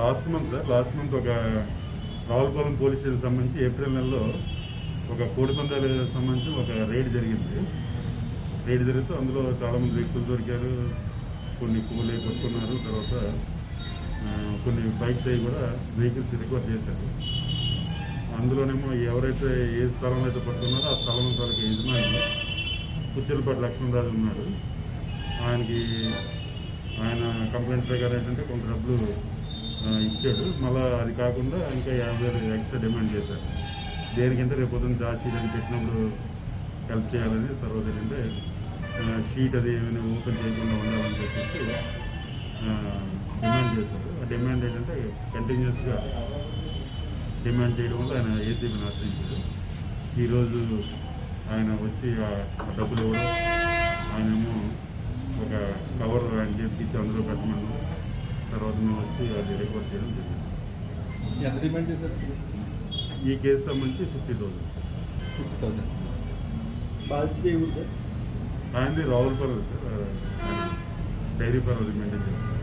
Last month sir last month ఒక Ravulapalem police station సంబంధించి April నెలలో ఒక కోడి పందాలకు సంబంధించి ఒక రైడ్ జరిగింది. రైడ్ జరిగితే అందులో చాలామంది వ్యక్తులు దొరికారు. కొన్ని కూలే కొట్టుకున్నారు తర్వాత కొన్ని బైక్స్ అవి కూడా వెహికల్స్ రికవర్ చేశారు. అందులోనేమో ఎవరైతే ఏ స్థలంలో అయితే పట్టుకున్నారో ఆ స్థలం తాలూకు యజమాని కుచ్చెలపాటి లక్ష్మణరాజు ఉన్నాడు. ఆయనకి ఆయన కంప్లైంట్ ప్రకారం ఏంటంటే కొంత డబ్బులు ఇచ్చాడు. మళ్ళీ అది కాకుండా ఇంకా యాభై వేలు ఎక్స్ట్రా డిమాండ్ చేశారు. దేనికంటే రేపు పొద్దున్న జాస్తి పెట్టినప్పుడు హెల్ప్ చేయాలని తర్వాత ఏంటంటే షీట్ అది ఏమైనా ఓపెన్ చేయకుండా ఉండాలని చెప్పేసి డిమాండ్ చేశారు. ఆ డిమాండ్ ఏంటంటే కంటిన్యూస్గా డిమాండ్ చేయడం వల్ల ఆయన ఏసీబీని ఆశ్రయించారు. ఈరోజు ఆయన వచ్చి ఆ డబ్బులు ఇవ్వడం ఆయనేమో ఒక కవర్ ఆయన చేసి అందులో పెట్టమని తర్వాత మేము వచ్చి అది రికార్డ్ చేయడం జరిగింది. ఎంత డిమాండ్ చేశారు? ఈ కేసు సంబంధించి ఫిఫ్టీ థౌసండ్. Fifty thousand. దేవుడు సార్? ఆయనది రావులపల్లి సార్ డైరీ పర్వది మెయింటైన్ చేస్తారు.